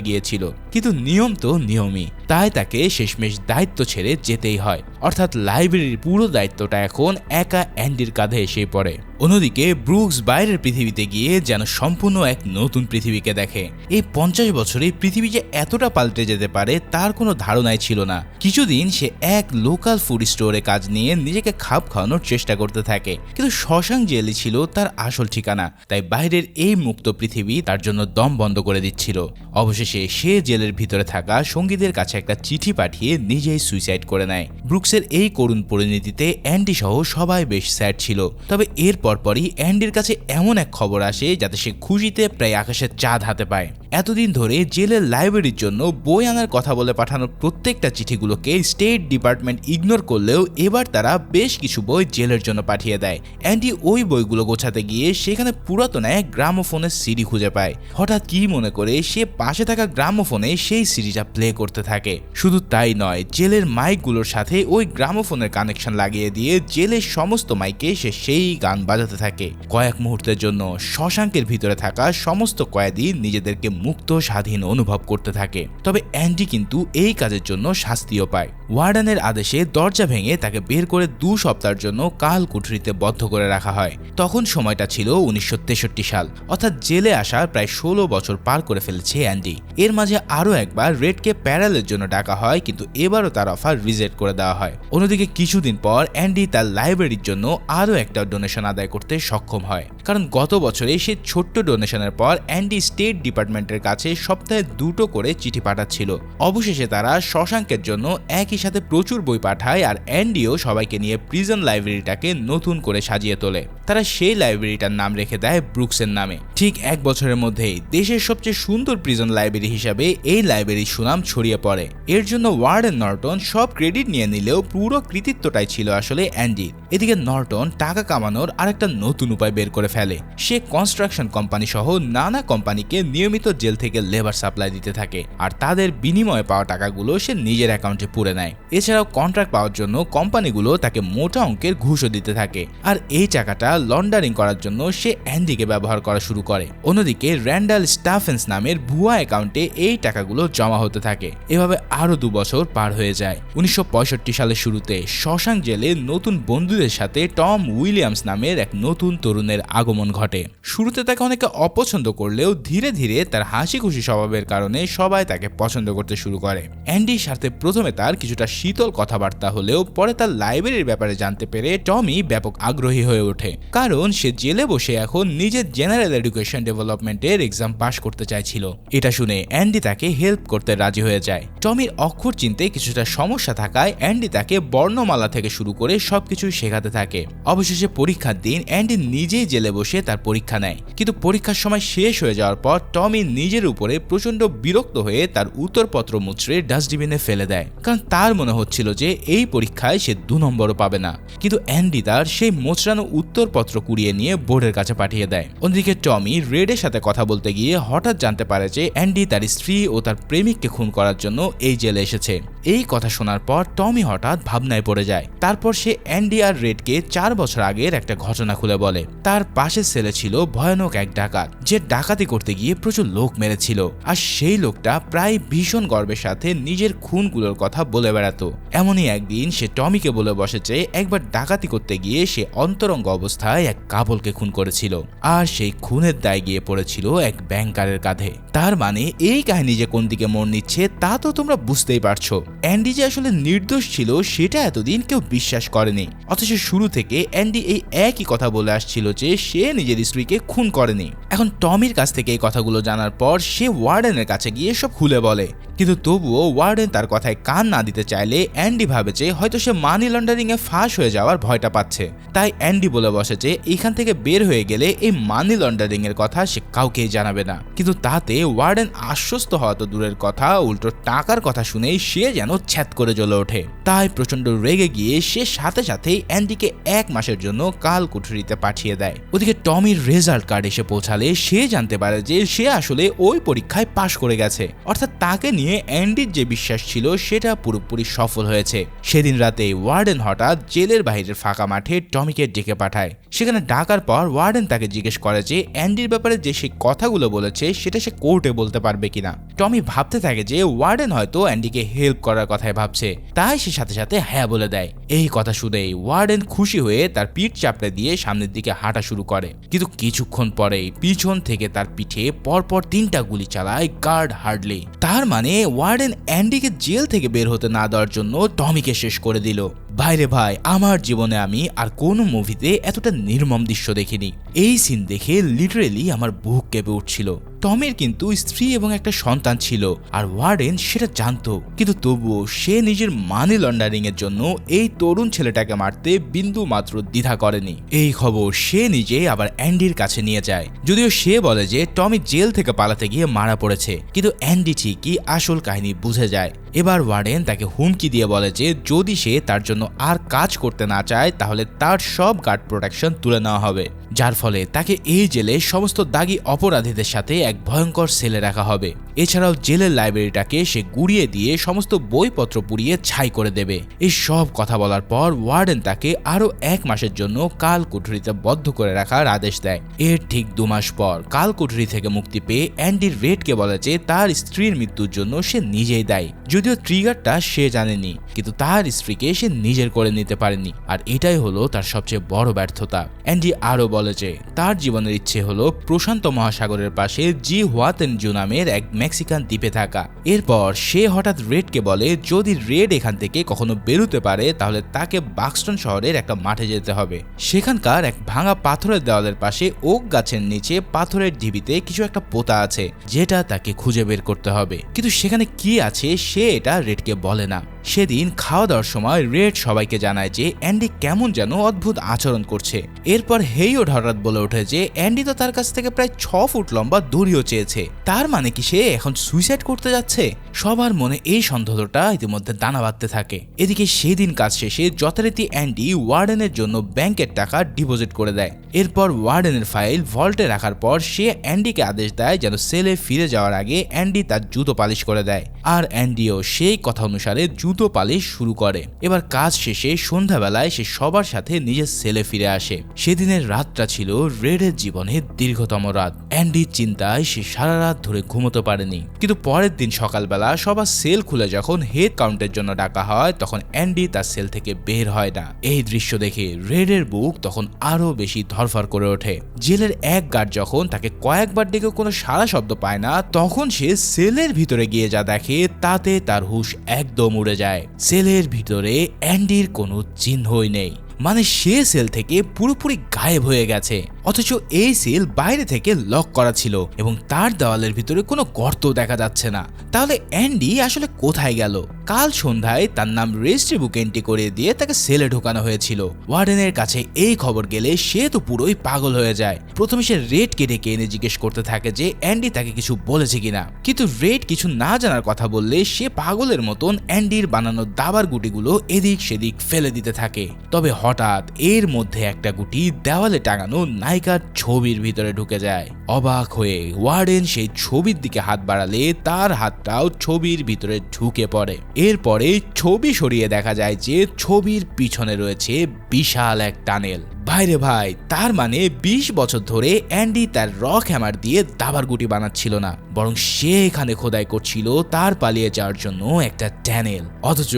গিয়েছিল। কিন্তু নিয়ম তো নিয়মই। তাই তাকে শেষমেশ দায়িত্ব ছেড়ে যেতেই হয়। অর্থাৎ লাইব্রেরির পুরো দায়িত্বটা এখন একা অ্যান্ডির কাঁধে এসে পড়ে। অন্যদিকে ব্রুকস বাইরের পৃথিবীতে গিয়ে যেন সম্পূর্ণ এক নতুন পৃথিবীকে দেখে। এই পঞ্চাশ বছরে পৃথিবী যে এতটা পাল্টে যেতে পারে, তার কোনো ধারণাই ছিল না। কিছুদিন সে এক লোকাল ফুড স্টোরে কাজ নিয়ে নিজেকে খাপ খাওয়ানোর চেষ্টা করতে থাকে। কিন্তু শশাং জেলই ছিল তার আসল ঠিকানা। তাই বাইরের এই মুক্ত পৃথিবী তার জন্য দম বন্ধ করে দিচ্ছিল। অবশেষে সে জেলের ভিতরে থাকা সঙ্গীদের কাছে একটা চিঠি পাঠিয়ে নিজেই সুইসাইড করে নেয়। ব্রুকসের এই করুণ পরিণতিতে অ্যান্ডি সহ সবাই বেশ স্যাড ছিল। তবে এর পরপরই অ্যান্ডির কাছে এমন এক খবর আসে যাতে সে খুশিতে প্রায় আকাশের চাঁদ হাতে পায়। এতদিন ধরে জেলের লাইব্রেরির জন্য বই আনার কথা বলে পাঠানোর প্রত্যেকটা চিঠিগুলোকে স্টেট ডিপার্টমেন্ট ইগনোর করলেও এবার তারা বেশ কিছু বই জেলের জন্য পাঠিয়ে দেয়। অ্যান্ডি ওই বইগুলো গোছাতে গিয়ে সেখানে পুরাতন এক গ্রামোফোনের সিডি খুঁজে পায়। হঠাৎ কি মনে করে সে পাশে থাকা গ্রামোফোনে সেই সিডিটা প্লে করতে থাকে। শুধু তাই নয়, জেলের মাইকগুলোর সাথে ওই গ্রামোফোনের কানেকশন লাগিয়ে দিয়ে জেলের সমস্ত মাইকে সে সেই গান বাজাতে থাকে। কয়েক মুহূর্তের জন্য শশাঙ্কের ভিতরে থাকা সমস্ত কয়েদি নিজেদেরকে মুক্ত, স্বাধীন অনুভব করতে থাকে। তবে অ্যান্ডি কিন্তু এই কাজের জন্য শাস্তিও পায়। ওয়ার্ডানের আদেশে দরজা ভেঙে তাকে বের করে দু সপ্তাহের জন্য কাল কুঠরিতে বদ্ধ করে রাখা হয়। তখন সময়টা ছিল উনিশশো তেষট্টি সাল। অর্থাৎ জেলে আসার প্রায় ষোলো বছর পার করে ফেলেছে অ্যান্ডি। এর মাঝে আরও একবার রেডকে প্যারালের জন্য ডাকা হয়, কিন্তু এবারও তার অফার রিজেক্ট করে দেওয়া হয়। অন্যদিকে কিছুদিন পর অ্যান্ডি তার লাইব্রেরির জন্য আরও একটা ডোনেশন আদায় করতে সক্ষম হয়। কারণ গত বছরে সে ছোট্ট ডোনেশনের পর অ্যান্ডি স্টেট ডিপার্টমেন্টের কাছে সপ্তাহে দুটো করে চিঠি পাঠাচ্ছিল। অবশেষে তারা শশাঙ্কের জন্য একই সাথে প্রচুর বই পাঠায় আর অ্যান্ডিও সবাইকে নিয়ে প্রিজন লাইব্রেরিটাকে নতুন করে সাজিয়ে তোলে। তারা সেই লাইব্রেরিটার নাম রেখে দেয় ব্রুকসের নামে। ঠিক এক বছরের মধ্যেই দেশের সবচেয়ে সুন্দর প্রিজন লাইব্রেরি হিসাবে এই লাইব্রেরির সুনাম ছড়িয়ে পড়ে। এর জন্য ওয়ার্ডেন নর্টন সব ক্রেডিট নিয়ে নিলেও পুরো কৃতিত্বটাই ছিল আসলে অ্যান্ডির এদিকে নর্টন টাকা কামানোর আরেকটা নতুন উপায় বের করে ফেলে। সে কনস্ট্রাকশন কোম্পানি সহ নানা কোম্পানিকে নিয়মিত জেল থেকে লেবার সাপ্লাই দিতে থাকে আর তাদের বিনিময়ে পাওয়া টাকাগুলো সে নিজের অ্যাকাউন্টে পুরে নেয়। এছাড়াও কন্ট্রাক্ট পাওয়ার জন্য কোম্পানিগুলো তাকে মোটা অঙ্কের ঘুষও দিতে থাকে আর এই টাকাটা লন্ডারিং করার জন্য সে অ্যান্ডিকে ব্যবহার করা শুরু করে। অন্যদিকে র্যান্ডাল স্টাফেন্স নামের ভুয়া অ্যাকাউন্টে এই টাকাগুলো জমা হতে থাকে। এভাবে আরও দু বছর পার হয়ে যায়। উনিশশো সালের শুরুতে শশাঙ্ক জেলে নতুন বন্ধুদের সাথে টম উইলিয়ামস নামের এক নতুন তরুণের আগমন ঘটে। শুরুতে তাকে অনেকে অপছন্দ করলেও ধীরে ধীরে তার হাসি খুশি স্বভাবের কারণে সবাই তাকে পছন্দ করতে শুরু করে। অ্যান্ডির সাথে প্রথমে তার কিছুটা শীতল কথাবার্তা হলেও পরে তার লাইব্রেরির ব্যাপারে জানতে পেরে টমি ব্যাপক আগ্রহী হয়ে ওঠে। কারণ সে জেলে বসে এখন নিজের জেনারেল এডুকেশন ডেভেলপমেন্টের এক্সাম পাশ করতে চাইছিল। এটা শুনে অ্যান্ডি তাকে হেল্প করতে রাজি হয়ে যায়। টমির অক্ষর চিনতে কিছুটা সমস্যা থাকায় অ্যান্ডি তাকে বর্ণমালা থেকে শুরু করে সবকিছুই শেখাতে থাকে। অবশেষে পরীক্ষার দিন অ্যান্ডি নিজেই জেলে বসে তার পরীক্ষা নেয়। কিন্তু পরীক্ষার সময় শেষ হয়ে যাওয়ার পর টমি নিজের উপরে প্রচণ্ড বিরক্ত হয়ে তার উত্তরপত্র মুচড়ে ডাস্টবিনে ফেলে দেয়। কারণ তার মনে হচ্ছিল যে এই পরীক্ষায় সে দু নম্বরও পাবে না। কিন্তু অ্যান্ডি তার সেই মোচড়ানো উত্তরপত্র কুড়িয়ে নিয়ে বোর্ডের কাছে পাঠিয়ে দেয়। অন্যদিকে টমি রেডের সাথে কথা বলতে গিয়ে হঠাৎ জানতে পারে যে অ্যান্ডি তার স্ত্রী ও তার প্রেমিককে খুন করার জন্য এই জেলে এসেছে। এই কথা শোনার পর টমি হঠাৎ ভাবনায় পড়ে যায়। তারপর সে অ্যান্ডি আর রেডকে চার বছর আগের একটা ঘটনা খুলে বলে। তার পাশের ছেলে ছিল ভয়ানক এক ডাকাত, যে ডাকাতি করতে গিয়ে প্রচুর লোক মেরেছিল। আর সেই লোকটা প্রায় ভীষণ গর্বের সাথে নিজের খুনগুলোর কথা বলে বেড়াতো। এমনই একদিন সে টমিকে বলে বসেছে একবার ডাকাতি করতে গিয়ে সে অন্তরঙ্গ অবস্থায় এক কাবলকে খুন করেছিল। আর সেই খুনের দায় গিয়ে পড়েছিল এক ব্যাংকারের কাঁধে। তার মানে এই কাহিনী যে কোন দিকে মন নিচ্ছে, তা তো তোমরা বুঝতেই পারছ। অ্যান্ডি যে আসলে নির্দোষ ছিল, সেটা এতদিন কেউ বিশ্বাস করেনি। অথচ শুরু থেকে অ্যান্ডি এই একই কথা বলে আসছিল যে, সে নিজের স্ত্রীকে খুন করেনি। এখন টমির কাছ থেকে এই কথাগুলো জানার পর সে ওয়ার্ডেনের কাছে গিয়ে সব খুলে বলে। কিন্তু তবুও ওয়ার্ডেন তার কথায় কান না দিতে চাইলে অ্যান্ডি ভাবে যে হয়তো সে মানি লন্ডারিং এ ফাঁস হয়ে যাওয়ার ভয়টা পাচ্ছে। তাই অ্যান্ডি বলে বসে যে এখান থেকে বের হয়ে গেলে এই মানি লন্ডারিং এর কথা সে কাউকেই জানাবে না। কিন্তু তাতে ওয়ার্ডেন আশ্বস্ত হওয়া তো দূরের কথা, উল্টো টাকার কথা শুনেই সে যেন ছ্যাত করে জ্বলে ওঠে। তাই প্রচণ্ড রেগে গিয়ে সে সাথে সাথেই অ্যান্ডিকে এক মাসের জন্য কাল কুঠুরিতে পাঠিয়ে দেয়। ওদিকে টমির রেজাল্ট কার্ড এসে পৌঁছালে। সে জানতে পারে যে সে আসলে ওই পরীক্ষায় পাশ করে গেছে। অর্থাৎ তাকে নিয়ে অ্যান্ডির যে বিশ্বাস ছিল, সেটা পুরোপুরি সফল হয়েছে। সেদিন রাতে ওয়ার্ডেন হঠাৎ জেলের বাইরের ফাঁকা মাঠে টমিকে ডেকে পাঠায়। সেখানে ডাকার পর ওয়ার্ডেন তাকে জিজ্ঞেস করে যে, অ্যান্ডির ব্যাপারে যে সেই কথাগুলো বলেছে, সেটা সে কোর্টে বলতে পারবে কিনা? টমি ভাবতে থাকে যে, ওয়ার্ডেন হয়তো অ্যান্ডিকে হেল্প করার কথাই ভাবছে। তাই সে সাথে সাথে হ্যাঁ বলে দেয়। এই কথা শুনেই ওয়ার্ডেন খুশি হয়ে তার পিঠ চাপড়ে দিয়ে সামনের দিকে হাঁটা শুরু করে। কিন্তু কিছুক্ষণ পরেই পিছন থেকে তার পিঠে পরপর তিনটা গুলি চালায় গার্ড হার্ডলি। তার মানে ওয়ার্ডেন অ্যান্ডিকে জেল থেকে বের হতে না দেওয়ার জন্য টমিকে শেষ করে দিল। ভাইরে ভাই, আমার জীবনে আমি আর কোনো মুভিতে এতটা নির্মম দৃশ্য দেখিনি। এই সিন দেখে লিটারেলি আমার বুক কেঁপে উঠছিল। টমের কিন্তু স্ত্রী এবং একটা সন্তান ছিল আর ওয়ার্ডেন সেটা জানতো। কিন্তু তবুও সে নিজের মানি লন্ডারিং এর জন্য এই তরুণ ছেলেটাকে মারতে বিন্দু মাত্র দ্বিধা করেনি। এই খবর সে নিজে আবার অ্যান্ডির কাছে নিয়ে যায়। যদিও সে বলে যে টমি জেল থেকে পালাতে গিয়ে মারা পড়েছে। কিন্তু অ্যান্ডি ঠিকই আসল কাহিনী বুঝে যায়। এবার ওয়ার্ডেন তাকে হুমকি দিয়ে বলে যে যদি সে তার জন্য আর কাজ করতে না চায় তাহলে তার সব গার্ড প্রোটেকশন তুলে নেওয়া হবে। যার ফলে তাকে এই জেলে সমস্ত দাগি অপরাধীদের সাথে এক ভয়ঙ্কর সেলে রাখা হবে। এছাড়াও জেলের লাইব্রেরিটাকে সে গুড়িয়ে দিয়ে সমস্ত বইপত্র পুড়িয়ে ছাই করে দেবে। এই সব কথা বলার পর ওয়ার্ডেন তাকে আরও এক মাসের জন্য কাল কুঠুরিতে বদ্ধ করে রাখার আদেশ দেয়। এর ঠিক দু মাস পর কাল কুঠুরি থেকে মুক্তি পেয়ে অ্যান্ডির রেডকে বলে যে তার স্ত্রীর মৃত্যুর জন্য সে নিজেই দায়ী। যদিও ট্রিগারটা সে জানেনি, কিন্তু তার স্ত্রীকে সে নিজের করে নিতে পারেনি। আর এটাই হলো তার সবচেয়ে বড় ব্যর্থতা। অ্যান্ডি আরও বলে যে, তার জীবনের ইচ্ছে হলো প্রশান্ত মহাসাগরের পাশে জি হোয়াতেন জু নামের এক মেক্সিকান দ্বীপে থাকা। এরপর সে হঠাৎ রেডকে বলে, যদি রেড এখান থেকে কখনো বেরোতে পারে, তাহলে তাকে বাক্সটন শহরের একটা মাঠে যেতে হবে। সেখানকার এক ভাঙা পাথরের দেওয়ালের পাশে ওক গাছের নিচে পাথরের ঢিবিতে কিছু একটা পোতা আছে, যেটা তাকে খুঁজে বের করতে হবে। কিন্তু সেখানে কি আছে, সে এটা রেডকে বলে না। সেদিন খাওয়া দাওয়ার সময় রেড সবাইকে জানায় যে অ্যান্ডি কেমন যেন অদ্ভুত আচরণ করছে। এরপর হেইও হঠাৎ বলে ওঠে যে, অ্যান্ডি তো তার কাছ থেকে প্রায় ছ ফুট লম্বা দড়িও চেয়েছে। তার মানে কি সে এখন সুইসাইড করতে যাচ্ছে? সবার মনে এই সন্দেহটা ইতিমধ্যে দানা বাঁধতে থাকে। এদিকে সেদিন কাজ শেষে যথারীতি অ্যান্ডি ওয়ার্ডেনের জন্য ব্যাংকের টাকা ডিপোজিট করে দেয়। এরপর ওয়ার্ডেনের ফাইল ভল্টে রাখার পর সে অ্যান্ডিকে আদেশ দেয় যেন সেলে ফিরে যাওয়ার আগে অ্যান্ডি তার জুতো পালিশ করে দেয়। আর অ্যান্ডিও সেই কথা অনুসারে জুতো পালিশ শুরু করে। এবার কাজ শেষে সন্ধ্যাবেলায় সে সবার সাথে নিজের সেলে ফিরে আসে। সেদিনের রাতটা ছিল রেডের জীবনের দীর্ঘতম রাত। অ্যান্ডির চিন্তায় সে সারা রাত ধরে ঘুমোতে পারেনি। কিন্তু পরের দিন সকালবেলা সবার সেল খুলে যখন হেড কাউন্টের জন্য ডাকা হয়, তখন অ্যান্ডি তার সেল থেকে বের হয় না। এই দৃশ্য দেখে রেডের বুক তখন আরও বেশি ধরফর করে ওঠে। জেলের এক গার্ড যখন তাকে কয়েকবার ডেকে কোনো সারা শব্দ পায় না, তখন সে সেলের ভিতরে গিয়ে যা দেখে, তাতে তার হুশ একদম উড়ে যায়। সেলের ভিতরে অ্যান্ডির কোনো চিহ্নই নেই। মানে সে সেল থেকে পুরোপুরি গায়েব হয়ে গেছে। অথচ এই সেল বাইরে থেকে লক করা ছিল এবং তার দেওয়ালের ভিতরে কোনো গর্ত দেখা যাচ্ছে না। তাহলে অ্যান্ডি আসলে কোথায় গেল? কাল সন্ধ্যায় তার নাম রেজিস্ট্রি বুক এন্ট্রি করে দিয়ে তাকে সেলে ঢোকানো হয়েছিল। ওয়ার্ডেনের কাছে এই খবর গেলে সে তো পুরোই পাগল হয়ে যায়। প্রথমে সে রেডকে ডেকে এনে জিজ্ঞেস করতে থাকে যে অ্যান্ডি তাকে কিছু বলেছে কিনা? কিন্তু রেড কিছু না জানার কথা বললে সে পাগলের মতন অ্যান্ডির বানানো দাবার গুটিগুলো এদিক সেদিক ফেলে দিতে থাকে। তবে হঠাৎ এর মধ্যে একটা গুটি দেওয়ালে টাঙানো নায়িকার ছবির ভিতরে ঢুকে যায়। অবাক হয়ে ওয়ার্ডেন সেই ছবির দিকে হাত বাড়ালে তার হাতটাও ছবির ভিতরে ঢুকে পড়ে। এরপরে ছবি সরিয়ে দেখা যায় যে ছবির পিছনে রয়েছে বিশাল এক টানেল। ভাইরে ভাই, তার মানে ২০ বছর ধরে অ্যান্ডি তার রক হ্যামার দিয়ে দাবার গুটি বানাচ্ছিল না, বরং সে এখানে খোদাই করছিল তার পালিয়ে যাওয়ার জন্য একটা ট্যানেল অথচ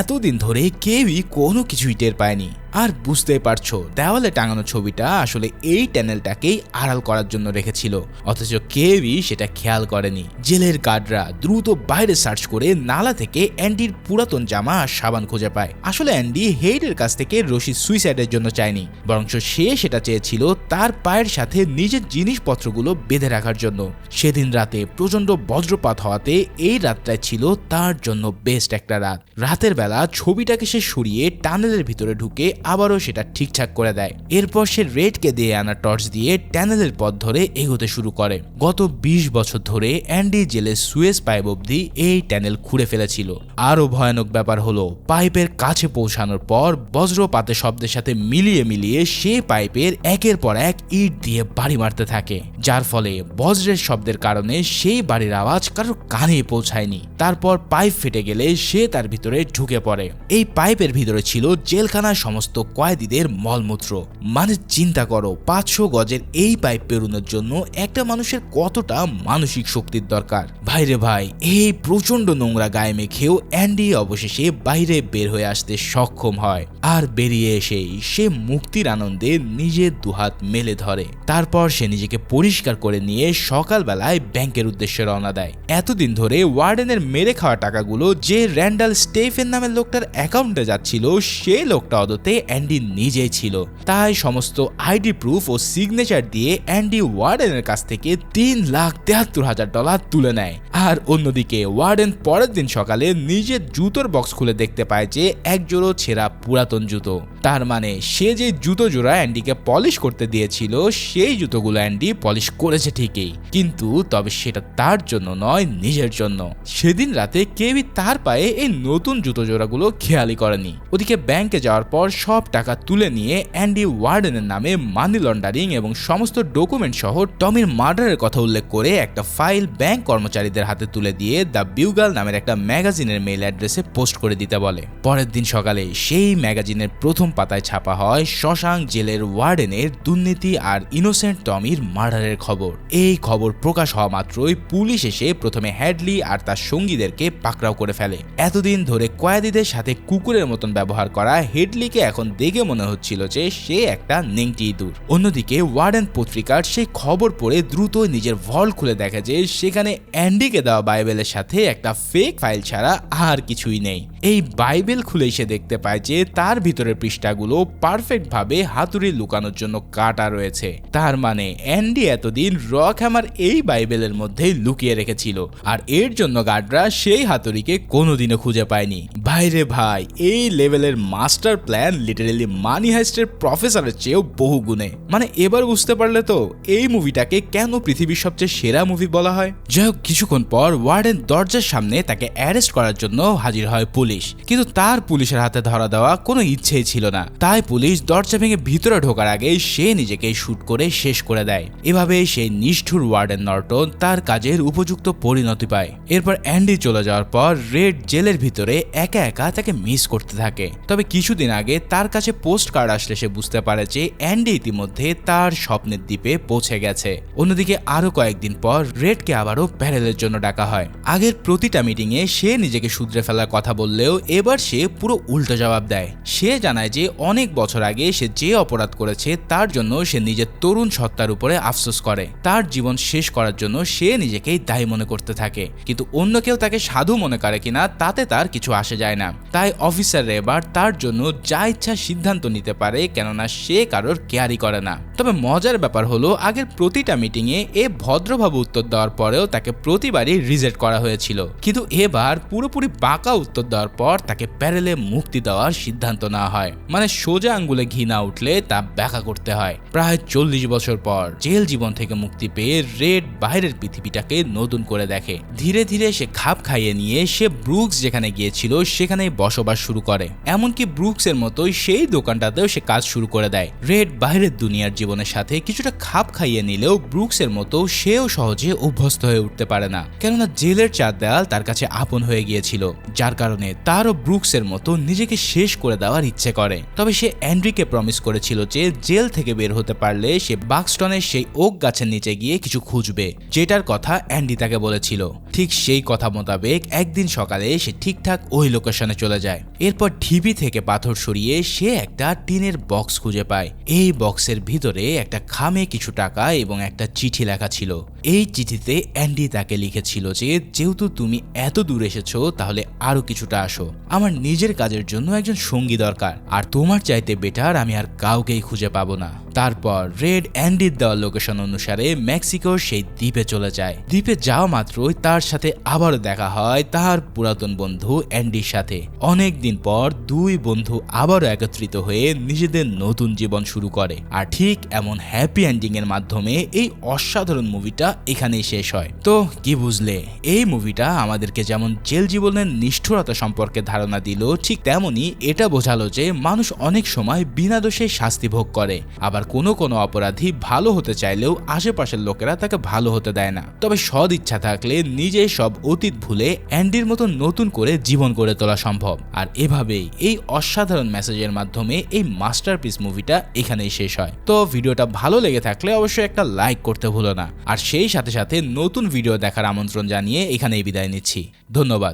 এতদিন ধরে কেউই কোনো কিছুই টের পায়নি। আর বুঝতেই পারছ, দেওয়ালে টাঙানো ছবিটা আসলে এই ট্যানেলটাকেই আড়াল করার জন্য রেখেছিল। অথচ কেউই সেটা খেয়াল করেনি। জেলের গার্ডরা দ্রুত বাইরে সার্চ করে নালা থেকে অ্যান্ডির পুরাতন জামা আর সাবান খুঁজে পায়। আসলে অ্যান্ডি হেইডের কাছ থেকে রশি সুইসাইডের জন্য চায়নি বরং সে সেটা চেয়েছিল তার পায়ের সাথে নিজের জিনিসপত্রগুলো বেঁধে রাখার জন্য। সেদিন রাতে প্রচণ্ড বজ্রপাত হওয়াতে এই রাতটাই ছিল তার জন্য বেস্ট একটা রাত। রাতের বেলা ছবিটাকে সে সরিয়ে টানেলের ভিতরে ঢুকে আবারও সেটা ঠিকঠাক করে দেয়। এরপর সে রেডকে দিয়ে আনা টর্চ দিয়ে ট্যানেলের পথ ধরে এগোতে শুরু করে। গত ২০ বছর ধরে অ্যান্ডি জেলের সুয়েজ পাইপ অবধি এই ট্যানেল খুঁড়ে ফেলেছিল। আরও ভয়ানক ব্যাপার হলো, পাইপের কাছে পৌঁছানোর পর বজ্রপাতের শব্দের সাথে মিলিয়ে মিলিয়ে সে পাইপের একের পর এক ইট দিয়ে বাড়ি মারতে থাকে। যার ফলে বজ্রের শব্দের কারণে সেই বাড়ির আওয়াজ কারোর কানে পৌঁছায়নি। তারপর পাইপ ফেটে গেলে সে তার ভিতরে ঢুকে পড়ে। এই পাইপের ভিতরে ছিল জেলখানার সমস্ত কয়েদিদের মলমূত্র। মানে চিন্তা করো, পাঁচশো গজের এই পাইপ পেরোনোর জন্য একটা মানুষের কতটা মানসিক শক্তির দরকার। ভাইরে ভাই, এই প্রচণ্ড নোংরা গায়ে মেখেও অ্যান্ডি অবশেষে বাইরে বের হয়ে আসতে সক্ষম হয়। আর বেরিয়ে এসেই সে মুক্তির আনন্দে নিজের দুহাত মেলে ধরে। তারপর সে নিজেকে পরিষ্কার করে নিয়ে সকালবেলায় ব্যাংকের উদ্দেশ্যে রওনা দেয়। এতদিন ধরে ওয়ার্ডেনের মেরে খাওয়া টাকাগুলো যে র্যান্ডাল স্টেফেন নামের লোকটার অ্যাকাউন্টে যাচ্ছিল সে লোকটা অদতে অ্যান্ডি নিজেই ছিল। তাই সমস্ত আইডি প্রুফ ও সিগনেচার দিয়ে অ্যান্ডি ওয়ার্ডেনের কাছ থেকে তিন লাখ তেহাত্তর হাজার ডলার তুলে নেয়। আর অন্যদিকে ওয়ার্ডেন পরের দিন সকালে নিজের জুতোর বক্স খুলে দেখতে পায় যে এক জোড়ো ছেঁড়া পুরাতন জুতো। তার মানে সে যে জুতো জোড়া অ্যান্ডিকে পলিশ করতে দিয়েছিল, সেই জুতোগুলো অ্যান্ডি পলিশ করেছে ঠিকই। কিন্তু তবে সেটা তার জন্য নয়, নিজের জন্য। সেদিন রাতে কেউই তার পায়ে এই নতুন জুতো জোড়াগুলো খেয়ালি করেনি। ওদিকে ব্যাংকে যাওয়ার পর সব টাকা তুলে নিয়ে অ্যান্ডি ওয়ার্ডেনের নামে মানি লন্ডারিং এবং সমস্ত ডকুমেন্ট সহ টমির মার্ডারের কথা উল্লেখ করে একটা ফাইল ব্যাংক কর্মচারীদের হাতে তুলে দিয়ে দ্য বিউগাল নামের একটা ম্যাগাজিনের মেইল অ্যাড্রেসে পোস্ট করে দিতে বলে। পরের দিন সকালে সেই ম্যাগাজিনের প্রথম পাতায় ছাপা হয় শশাঙ্ক জেলের ওয়ার্ডেনের দুর্নীতি আর ইনোসেন্ট টমির মার্ডারের খবর। এই খবর প্রকাশ হওয়া মাত্রই পুলিশ এসে প্রথমে হ্যাডলি আর তার সঙ্গীদেরকে পাকড়াও করে ফেলে। এতদিন ধরে কয়েদিদের সাথে কুকুরের মতন ব্যবহার করা হেডলিকে এখন দেখে মনে হচ্ছিল যে সে একটা নেংটি ইঁদুর। অন্যদিকে ওয়ার্ডেন পত্রিকার সেই খবর পড়ে দ্রুত নিজের ভল খুলে দেখা যে সেখানে অ্যান্ডিকে দেওয়া বাইবেলের সাথে একটা ফেক ফাইল ছাড়া আর কিছুই নেই। এই বাইবেল খুলে সে দেখতে পায় যে তার ভিতরের পৃষ্ঠাগুলো পারফেক্ট ভাবে হাতুড়ি লুকানোর জন্য কাটা রয়েছে। তার মানে অ্যান্ডি এতদিন রক হ্যামার এই বাইবেলের মধ্যে লুকিয়ে রেখেছিল, আর এর জন্য গার্ডরা সেই হাতুড়িকে কোনোদিনও খুঁজে পায়নি। ভাইরে ভাই, এই লেভেলের মাস্টার প্ল্যান লিটারেলি মানি হাইস্টের প্রফেসরের চেয়েও বহু গুণে মানে এবার বুঝতে পারলে তো এই মুভিটাকে কেন পৃথিবীর সবচেয়ে সেরা মুভি বলা হয়? যাই হোক, কিছুক্ষণ পর ওয়ার্ডেন দরজার সামনে তাকে অ্যারেস্ট করার জন্য হাজির হয় পুলিশ। কিন্তু তার পুলিশের হাতে ধরা দেওয়া কোনো ইচ্ছেই ছিল না। তাই পুলিশ দরজা ভেঙে ভিতরে ঢোকার আগে সে নিজেকে শুট করে শেষ করে দেয়। এভাবে সেই নিষ্ঠুর ওয়ার্ডেন নর্টন তার কাজের উপযুক্ত পরিণতি পায়। এরপর অ্যান্ডি চলে যাওয়ার পর রেড জেলের ভিতরে একা একা তাকে মিস করতে থাকে। তবে কিছুদিন আগে তার কাছে পোস্ট কার্ড আসলে সে বুঝতে পারে যে অ্যান্ডি ইতিমধ্যে তার স্বপ্নের দ্বীপে পৌঁছে গেছে। অন্যদিকে আরও কয়েকদিন পর রেডকে আবারও প্যারেলের জন্য ডাকা হয়। আগের প্রতিটা মিটিংয়ে সে নিজেকে শুধরে ফেলার কথা বললেও এবার সে পুরো উল্টো জবাব দেয়। সে জানায় যে অনেক বছর আগে সে যে অপরাধ করেছে, তার জন্য সে নিজের তরুণ সত্তার উপরে আফসোস করে। তার জীবন শেষ করার জন্য সে নিজেকেই দায়ী মনে করতে থাকে। কিন্তু অন্য কেউ তাকে সাধু মনে করে কিনা, তাতে তার কিছু আসে যায় না। তাই অফিসাররা এবার তার জন্য যা ইচ্ছা সিদ্ধান্ত নিতে পারে, কেননা সে কারোর কেয়ারই করে না। তবে মজার ব্যাপার হলো, আগের প্রতিটা মিটিংয়ে এ ভদ্রভাবে উত্তর দেওয়ার পরেও তাকে প্রতিবারই রিজেক্ট করা হয়েছিল। কিন্তু এবার পুরোপুরি বাঁকা উত্তর দেওয়ার পর তাকে প্যারেলে মুক্তি দেওয়ার সিদ্ধান্ত নেওয়া হয়। মানে সোজা আঙ্গুলে ঘি না উঠলে তা ব্যাখ্যা করতে হয়। প্রায় চল্লিশ বছর পর জেল জীবন থেকে মুক্তি পেয়ে রেড বাইরের পৃথিবীটাকে নতুন করে দেখে। ধীরে ধীরে সে খাপ খাইয়ে নিয়ে সে ব্রুকস যেখানে গিয়েছিল সেখানে বসবাস শুরু করে। এমনকি ব্রুকসের মতোই সেই দোকানটাতেও সে কাজ শুরু করে দেয়। রেড বাইরের দুনিয়ার জীবনের সাথে কিছুটা খাপ খাইয়ে নিলেও ব্রুকসের মতো সেও সহজে অভ্যস্ত হয়ে উঠতে পারে না। কেননা জেলের চার দেয়াল তার কাছে আপন হয়ে গিয়েছিল, যার কারণে তারও ব্রুকসের মতো নিজেকে শেষ করে দেওয়ার ইচ্ছে করে। তবে সে অ্যান্ড্রিকে প্রমিস করেছিল যে জেল থেকে বের হতে পারলে সে বাক্সটনের সেই ওক গাছের নিচে গিয়ে কিছু খুঁজবে। যেটার কথা অ্যান্ডি তাকে বলেছিল। ঠিক সেই কথা মোতাবেক একদিন সকালে সে ঠিকঠাক ওই লোকেশনে চলে যায়। এরপর ঢিবি থেকে পাথর সরিয়ে সে একটা টিনের বক্স খুঁজে পায়। এই বক্সের ভিতরে একটা খামে কিছু টাকা এবং একটা চিঠি লেখা ছিল। এই চিঠিতে অ্যান্ডি তাকে লিখেছিল যেহেতু তুমি এত দূর এসেছ, তাহলে আরও কিছুটা আসো। আমার নিজের কাজের জন্য একজন সঙ্গী দরকার। আর তোমার চাইতে বেটার আমি আর কাউকেই খুঁজে পাবো না। তারপর রেড অ্যান্ডির দেওয়া লোকেশন অনুসারে মেক্সিকোর সেই দ্বীপে চলে যায়। দ্বীপে যাওয়া মাত্রই তার সাথে আবারও দেখা হয় তার পুরাতন বন্ধু অ্যান্ডির সাথে। অনেক দিন পর দুই বন্ধু আবারও একত্রিত হয়ে নিজেদের নতুন জীবন শুরু করে। আর ঠিক এমন হ্যাপি এন্ডিং এর মাধ্যমে এই অসাধারণ মুভিটা এখানেই শেষ হয়। তো কি বুঝলে? এই মুভিটা আমাদেরকে যেমন জেল জীবনের নিষ্ঠুরতা সম্পর্কে ধারণা দিল, ঠিক তেমনি এটা বোঝালো যে মানুষ অনেক সময় বিনা দোষে শাস্তি ভোগ করে। আবার কোনো কোনো অপরাধী ভালো হতে চাইলেও আশেপাশের লোকেরা তাকে ভালো হতে দেয় না। তবে সদ ইচ্ছা থাকলে নিজে সব অতীত ভুলে অ্যান্ডির মতো নতুন করে জীবন গড়ে তোলা সম্ভব। আর এভাবেই এই অসাধারণ মেসেজের মাধ্যমে এই মাস্টারপিস মুভিটা এখানেই শেষ হয়। তো ভিডিওটা ভালো লেগে থাকলে অবশ্যই একটা লাইক করতে ভুলো না। আর সেই সাথে সাথে নতুন ভিডিও দেখার আমন্ত্রণ জানিয়ে এখানেই বিদায় নিচ্ছি। ধন্যবাদ।